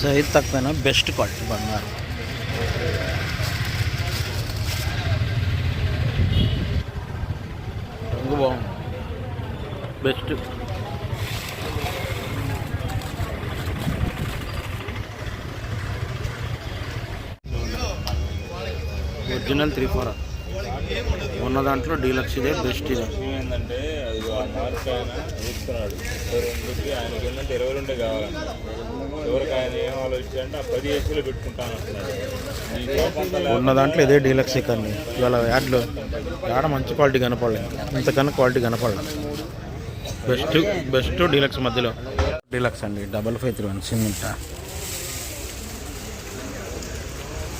Size తక్కువైనా best quality బంగారం రంగు బాగుంది బెస్ట్ ఒరిజినల్ త్రీ ఫోర్ ఉన్న దాంట్లో డీలక్స్ ఇదే బెస్ట్ ఇదే. ఏంటంటే మార్క్ ఆయన చూస్తున్నాడు ఇరవై రెండుకి ఆయనకి ఏంటంటే ఇరవై రెండే కావాలంట ఎవరికి ఆయన ఏం ఆ పది ఏసీలో పెట్టుకుంటాను అంటున్నాడు. ఉన్న దాంట్లో ఇదే డీలక్స్ కానీ ఇవాళ యాడ్లో యాడ మంచి క్వాలిటీ కనపడలేదు ఇంతకన్నా క్వాలిటీ కనపడలేదు బెస్ట్ బెస్ట్ డీలక్స్ మధ్యలో. డీలక్స్ అండి double five three one cement.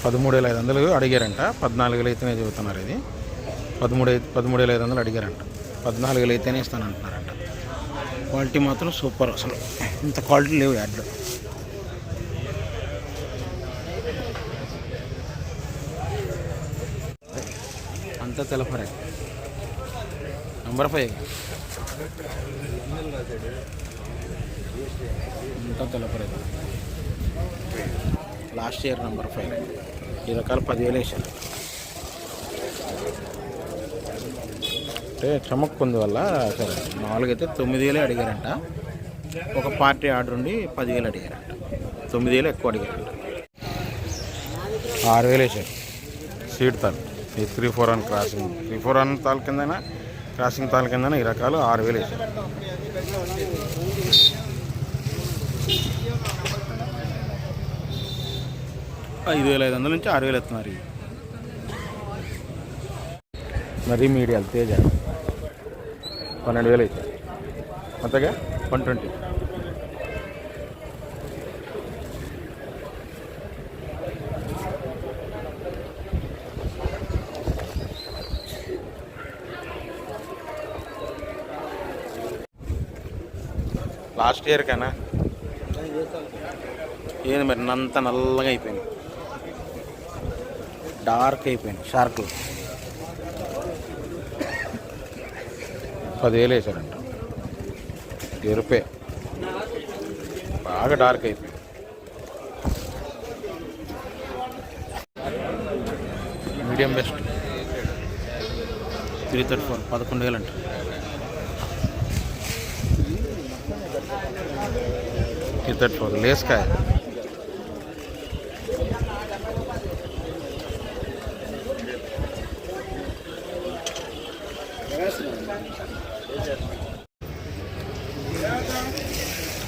పదమూడు వేల ఐదు వందలు అడిగారంట. పద్నాలుగు వేలు అయితేనే చెబుతున్నారు ఇది. పదమూడు పదమూడు వేల ఐదు వందలు అడిగారంట. పద్నాలుగు వేలు అయితేనే ఇస్తానంటున్నారంట. క్వాలిటీ మాత్రం సూపర్ అసలు. ఇంత క్వాలిటీ లేవు యాడ్లో. అంతా తెలపరే నంబర్ ఫైవ్. అంతా తెలపరే లాస్ట్ ఇయర్ నంబర్ ఫైవ్. ఈ రకాల పదివేలు వేసాను. అంటే చమక్కుంది వల్ల సరే మామూలుగా అయితే తొమ్మిది వేలే అడిగారంట. ఒక పార్టీ ఆర్డర్ ఉండి పదివేలు అడిగారంట. తొమ్మిది వేలు ఎక్కువ అడిగారంట. ఆరు వేలు వేసారు. సీడ్ తాల్ ఈ three four one crossing three four one తాల్ కిందన క్రాసింగ్ తాల్ కిందన ఈ రకాలు ఆరు వేలు వేసారు. ఐదు వేల ఐదు వందల నుంచి ఆరు వేలు ఎత్తున్నారు. మరీ మీడియాలు తేజ. పన్నెండు వేలు అయితే. అంతగా? One twenty. లాస్ట్ ఇయర్ కన్నా ఏంది మరి? అంత నల్లగా అయిపోయింది. డార్క్ అయిపోయింది షార్క్లు పదివేలు వేసారంట. ఎరుపే. బాగా డార్క్ అయిపోయింది. Medium best. Three thirty four పదకొండు వేలు అంట త్రీ థర్టీ ఫోర్ లేస్కాయ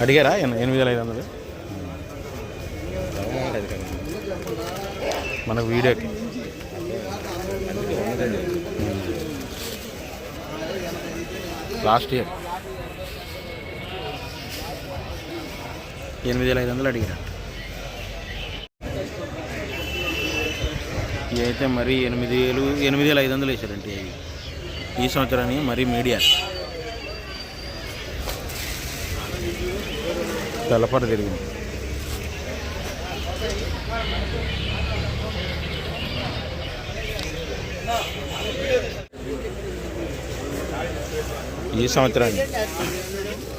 అడిగారా? ఎన్- ఎనిమిది వేల ఐదు వందలు? మనకు వీడియోకి లాస్ట్ ఇయర్. ఎనిమిది వేల ఐదు వందలు అడిగారు? ఇవి అయితే మరీ ఎనిమిది వేలు ఎనిమిది వేల ఐదు వందలు వేసారంటే ఇవి ఈ సంవత్సరానికి మరీ మీడియా. తెల్లపడ తిరిగింది ఈ సంవత్సరానికి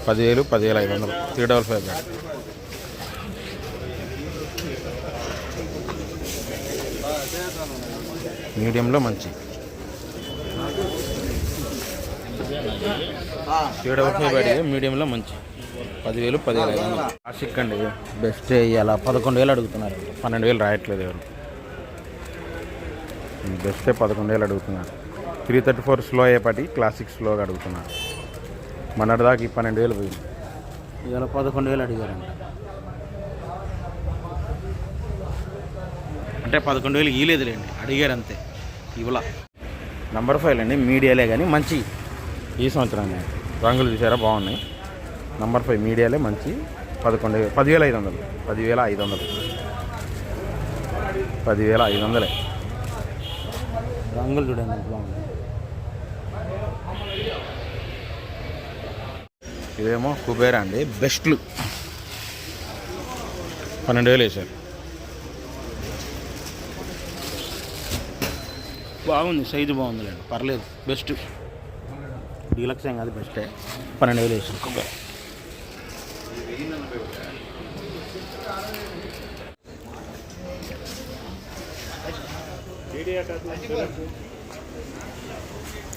పదివేలు పదివేల ఐదు వందలు. త్రీ డబల్ ఫైవ్ బ్యాగ్ మీడియంలో మంచి. త్రీ డబల్ ఫైవ్ బ్యాడ్ మీడియంలో మంచి. పదివేలు పదివేల ఐదు వందలు క్లాసిక్ అండి బెస్ట్ ఇవాళ పదకొండు వేలు అడుగుతున్నారు. పన్నెండు వేలు రాయట్లేదు ఎవరు. బెస్టే పదకొండు వేలు అడుగుతున్నారు. త్రీ థర్టీ ఫోర్ స్లో అయ్యేపాటి క్లాసిక్ స్లోగా అడుగుతున్నారు. మొన్నటి దాకా ఈ పన్నెండు వేలు పోయింది. ఇవాళ పదకొండు వేలు అడిగారంట. అంటే పదకొండు వేలు ఇవ్వలేదులేండి అడిగారు అంతే ఇవ్వలా. నంబర్ ఫైవ్ అండి మీడియాలే కానీ మంచి. ఈ సంవత్సరాన్ని రంగులు చూసారా? బాగున్నాయి. నంబర్ ఫైవ్ మీడియాలే మంచి పదకొండు వేలు పదివేల ఐదు వందలు. పదివేల ఐదు వందలు. పదివేల ఐదు వందలే. రంగులు చూడండి బాగుంది. ఇవేమో కుబేరా అండి బెస్ట్లు. పన్నెండు వేలు వేశారు. బాగుంది సైజు బాగుందిలేండి. పర్లేదు బెస్ట్. డీలక్స్ ఏం కాదు బెస్టే. పన్నెండు వేలు వేసారు Kubera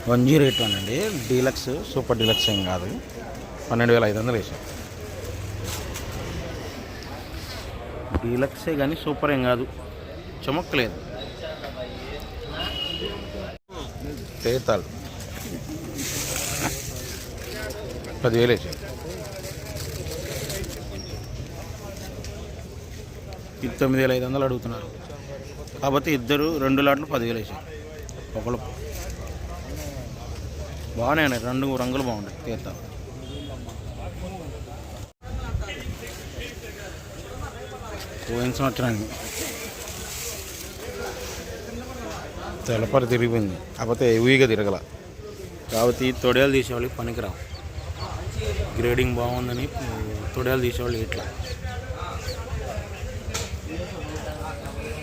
one zero eight one అండి. డీలక్స్ సూపర్ డీలక్స్ ఏం కాదు. పన్నెండు వేల ఐదు వందలు వేసాం. డీలక్సే కానీ సూపర్ ఏం కాదు. చమక్కలేదు. పేతాలు. పదివేలు వేసాయి ఇది తొమ్మిది వేల ఐదు వందలు అడుగుతున్నారు. కాకపోతే ఇద్దరు రెండు లాట్లు పదివేలు వేసారు. ఒకళ్ళు బాగున్నాయి రెండు రంగులు బాగున్నాయి. తీర్థం పోయిన సంవత్సరానికి తెలపర తిరిగిపోయింది. కాకపోతే హెవీగా తిరగల. కాబట్టి తొడేలు తీసేవాళ్ళకి పనికిరావు. గ్రేడింగ్ బాగుందని తొడేలు తీసేవాళ్ళు ఇట్లా.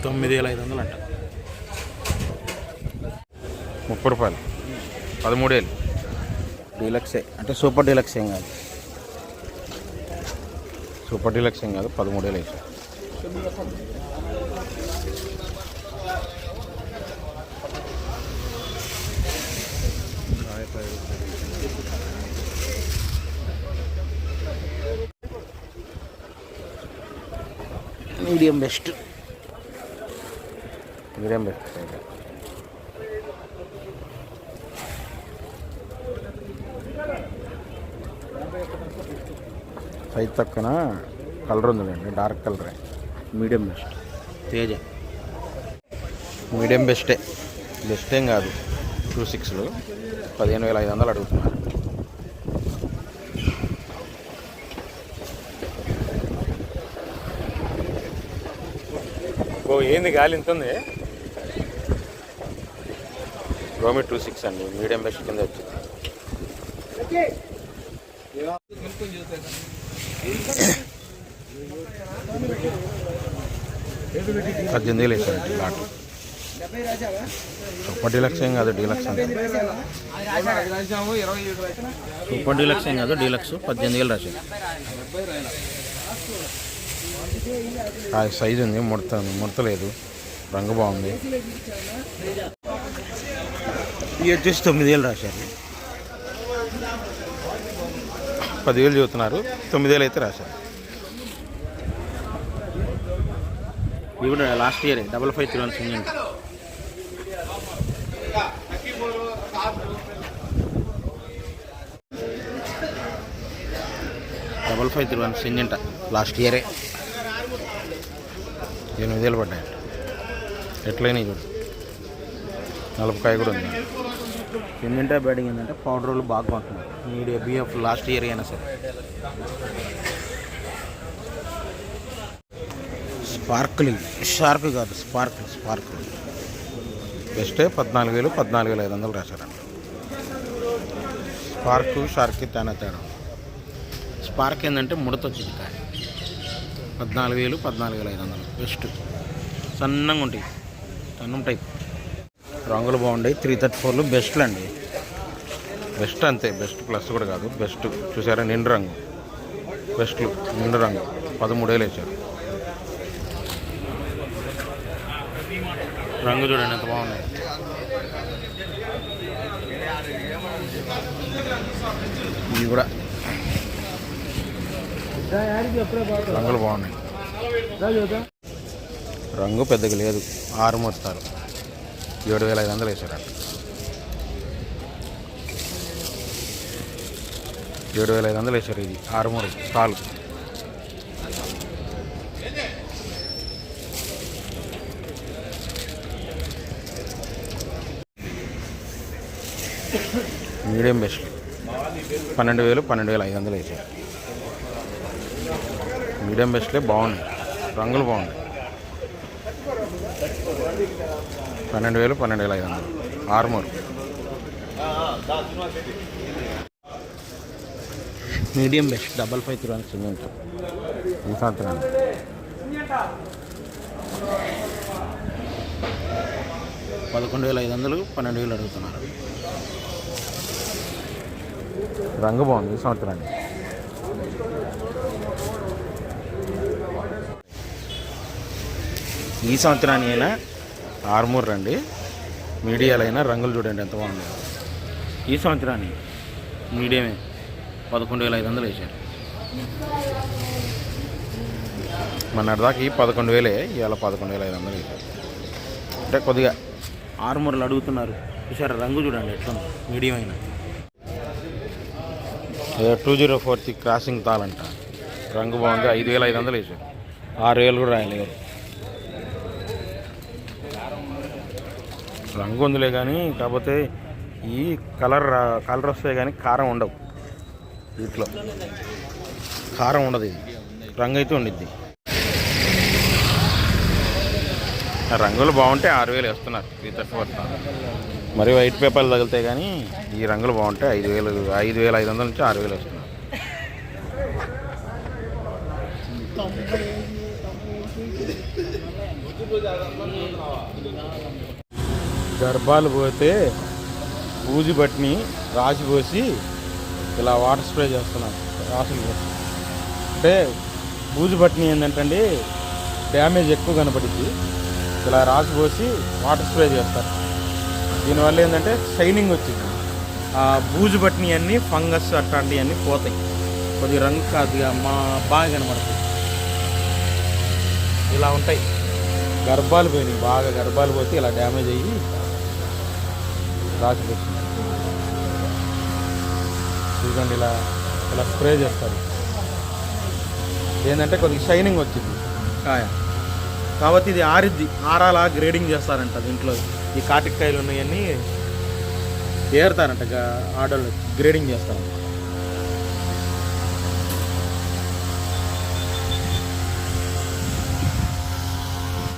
తొమ్మిది వేల ఐదు వందలు అంట ముప్పై రూపాయలు. పదమూడేళ్ళు. డీలక్సే అంటే సూపర్ డీలక్స్ ఏం కాదు. సూపర్ డీలక్స్ ఏం కాదు పదమూడేళ్ళు వేసారు medium best. Medium best size తక్కువ కలర్ ఉందిలేండి డార్క్ కలరే. Medium best. తేజ. మీడియం బెస్టే. బెస్ట్ ఏం కాదు. టూ సిక్స్లు. పదిహేను వేల ఐదు వందలు అడుగుతున్నారు. ఓ ఏంది గాలి ఇంత ఉంది? రోమి టూ సిక్స్ అండి. మీడియం బెస్ట్ కింద వచ్చింది. పద్దెనిమిది వేలు వేసారండి లాట్ సూపర్ డీలక్స్ ఏం కాదు డీలక్స్ అంటే సూపర్ డీలక్స్ ఏం కాదు డీలక్స్. పద్దెనిమిది వేలు రాశారు ఆ సైజు ఉంది ముడత ముడతలేదు రంగు బాగుంది. ఇవి వచ్చేసి తొమ్మిది వేలు రాశారు. పదివేలు చదువుతున్నారు. తొమ్మిది వేలు అయితే రాశారు. ఇవి కూడా last year double five three one సింగండి double five three one సింజంట last ఇయరే ఎనిమిది వేలు పడ్డాయి ఎట్లయినా చూడు. నలభై కూడా ఉంది. సింజంటా బ్యాటింగ్ ఏంటంటే పౌడర్ వాళ్ళు బాగా కొంటున్నారు. మీడియా బిఎఫ్ లాస్ట్ ఇయర్ అయినా సరే. స్పార్క్లింగ్. షార్ప్ కాదు స్పార్క్ స్పార్క్లింగ్ బెస్టే పద్నాలుగు వేలు పద్నాలుగు వేల ఐదు వందలు రాశారంట. స్పార్క్ షార్క్కి తేడా తేడా. స్పార్క్ ఏంటంటే ముడత వచ్చింది కాయ. పద్నాలుగు వేలు పద్నాలుగు వేల ఐదు వందలు. బెస్ట్ సన్నంగా ఉంటాయి. సన్నం టైప్ రంగులు బాగుంటాయి త్రీ థర్టీ ఫోర్లు బెస్ట్లు అండి బెస్ట్ అంతే బెస్ట్ ప్లస్ కూడా కాదు. బెస్ట్ చూసారా? నిండు రంగు. బెస్ట్లు నిండు రంగు. పదమూడు వేలు వేసారు. రంగు చూడండి ఎంత బాగున్నాయి ఇవి కూడా. రంగులు బాగున్నాయి. రంగు పెద్దగా లేదు. ఆరు మొత్తాలు ఏడు వేల ఐదు వందలు వేసారంట ఏడు వేల ఐదు వందలు వేసారు ఇది. ఆరుమూరు స్టాల్. Medium best. పన్నెండు వేలు పన్నెండు వేల ఐదు వందలు వేసారు మీడియం బెస్ట్లే బాగున్నాయి. రంగులు బాగున్నాయి. పన్నెండు వేలు పన్నెండు వేల ఐదు వందలు. Armoor. Medium best double five three one cement. ఈ సంవత్సరం పదకొండు వేల ఐదు వందలు పన్నెండు వేలు అడుగుతున్నారు. రంగు బాగుంది ఈ సంవత్సరానికి ఈ సంవత్సరానికి అయినా ఆర్మూర్ రండి. మీడియాలైనా రంగులు చూడండి ఎంత బాగుంది. ఈ సంవత్సరాన్ని మీడియమే పదకొండు వేల ఐదు వందలు వేశారు. మన దాకా పదకొండు వేలే ఇవాళ పదకొండు వేల ఐదు వందలు వేశారు. అంటే కొద్దిగా ఆరుమూరలు అడుగుతున్నారు. చూసారా రంగు చూడండి ఎట్లా మీడియం అయినా టూ జీరో ఫోర్ క్రాసింగ్ తాళంట. రంగు బాగుంది ఐదు వేల ఐదు వందలు వేసారు ఆరు వేలు కూడా అసలు రంగు ఉందిలే కానీ కాకపోతే ఈ కలర్ కలర్ వస్తాయి కానీ కారం ఉండవు. వీటిలో కారం ఉండదు ఇది. రంగు అయితే ఉండిద్ది. రంగులు బాగుంటే ఆరు వేలు వేస్తున్నారు త్రీ థర్టీ మరి వైట్ పేపర్లు తగిలితే కానీ ఈ రంగులు బాగుంటే ఐదు వేలు ఐదు వేల ఐదు వందల నుంచి ఆరు వేలు వేస్తున్నారు. గర్భాలు పోతే బూజు బట్టిని రాసి పోసి ఇలా వాటర్ స్ప్రే చేస్తున్నాను రాసులు పోసి. అంటే బూజు బట్టిని ఏంటంటే అండి డ్యామేజ్ ఎక్కువ కనపడింది ఇలా రాసి పోసి వాటర్ స్ప్రే చేస్తారు. దీనివల్ల ఏంటంటే షైనింగ్ వచ్చింది. ఆ బూజు బట్టిని అన్నీ ఫంగస్ అట్లాంటివి అన్నీ పోతాయి. కొద్దిగా రంగు కాదు మా బాగా కనబడుతుంది ఇలా ఉంటాయి. గర్భాలు పోయినాయి. బాగా గర్భాలు పోతే ఇలా డ్యామేజ్ అయ్యి రాసిపోతుంది చూడండి ఇలా ఇలా స్ప్రే చేస్తారు. ఏంటంటే కొద్దిగా షైనింగ్ వచ్చింది. కాయ. కాబట్టి ఇది ఆరిద్ది ఆరాలా గ్రేడింగ్ చేస్తారంట దీంట్లో. ఈ కాటికాయలు ఉన్నాయన్నీ ఏరుతారంట గా- ఆడోళ్ళు గ్రేడింగ్ చేస్తారంట.